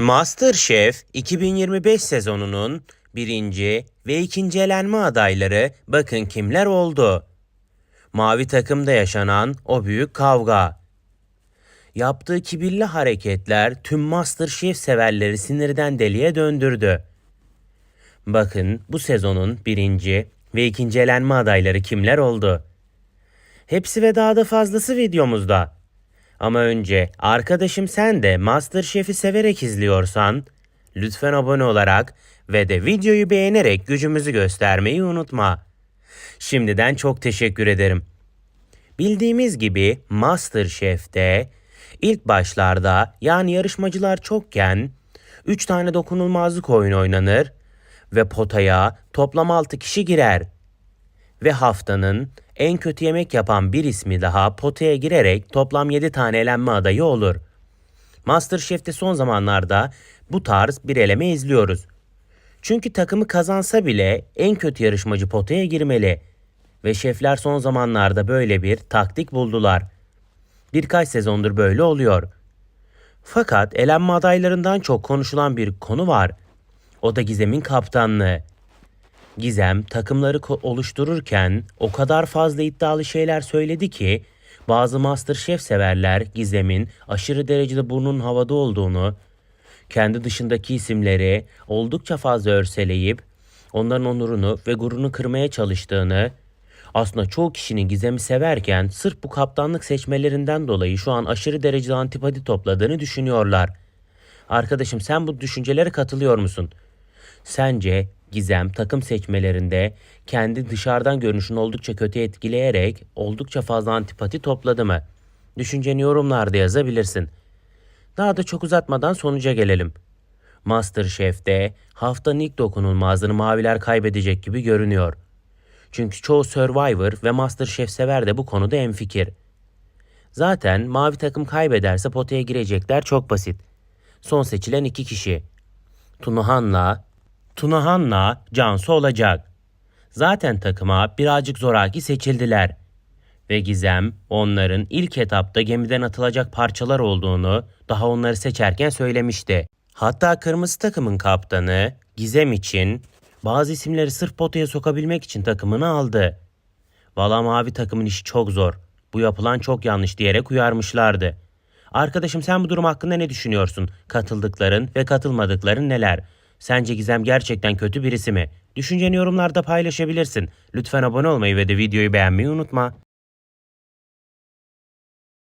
MasterChef 2025 sezonunun birinci ve ikinci elenme adayları bakın kimler oldu. Mavi takımda yaşanan o büyük kavga. Yaptığı kibirli hareketler tüm MasterChef severleri sinirden deliye döndürdü. Bakın bu sezonun birinci ve ikinci elenme adayları kimler oldu. Hepsi ve daha da fazlası videomuzda. Ama önce arkadaşım sen de MasterChef'i severek izliyorsan lütfen abone olarak ve de videoyu beğenerek gücümüzü göstermeyi unutma. Şimdiden çok teşekkür ederim. Bildiğimiz gibi MasterChef'te ilk başlarda yani yarışmacılar çokken 3 tane dokunulmazlık oyunu oynanır ve potaya toplam 6 kişi girer ve haftanın en kötü yemek yapan bir ismi daha potaya girerek toplam 7 tane elenme adayı olur. MasterChef'te son zamanlarda bu tarz bir eleme izliyoruz. Çünkü takımı kazansa bile en kötü yarışmacı potaya girmeli. Ve şefler son zamanlarda böyle bir taktik buldular. Birkaç sezondur böyle oluyor. Fakat elenme adaylarından çok konuşulan bir konu var. O da Gizem'in kaptanlığı. Gizem takımları oluştururken o kadar fazla iddialı şeyler söyledi ki bazı MasterChef severler Gizem'in aşırı derecede burnunun havada olduğunu, kendi dışındaki isimleri oldukça fazla örseleyip onların onurunu ve gururunu kırmaya çalıştığını, aslında çoğu kişinin Gizem'i severken sırf bu kaptanlık seçmelerinden dolayı şu an aşırı derecede antipati topladığını düşünüyorlar. Arkadaşım sen bu düşüncelere katılıyor musun? Sence Gizem takım seçmelerinde kendi dışarıdan görünüşünü oldukça kötü etkileyerek oldukça fazla antipati topladı mı? Düşünceni yorumlarda yazabilirsin. Daha da çok uzatmadan sonuca gelelim. Masterchef'te haftanın ilk dokunulmazlığını maviler kaybedecek gibi görünüyor. Çünkü çoğu Survivor ve Masterchef sever de bu konuda enfikir. Zaten mavi takım kaybederse potaya girecekler çok basit. Son seçilen iki kişi. Tunahan'la Tunahan'la Cansu olacak. Zaten takıma birazcık zoraki seçildiler. Ve Gizem onların ilk etapta gemiden atılacak parçalar olduğunu daha onları seçerken söylemişti. Hatta kırmızı takımın kaptanı Gizem için bazı isimleri sırf potaya sokabilmek için takımını aldı. Valla mavi takımın işi çok zor. Bu yapılan çok yanlış diyerek uyarmışlardı. Arkadaşım sen bu durum hakkında ne düşünüyorsun? Katıldıkların ve katılmadıkların neler? Sence Gizem gerçekten kötü birisi mi? Düşünceni yorumlarda paylaşabilirsin. Lütfen abone olmayı ve de videoyu beğenmeyi unutma.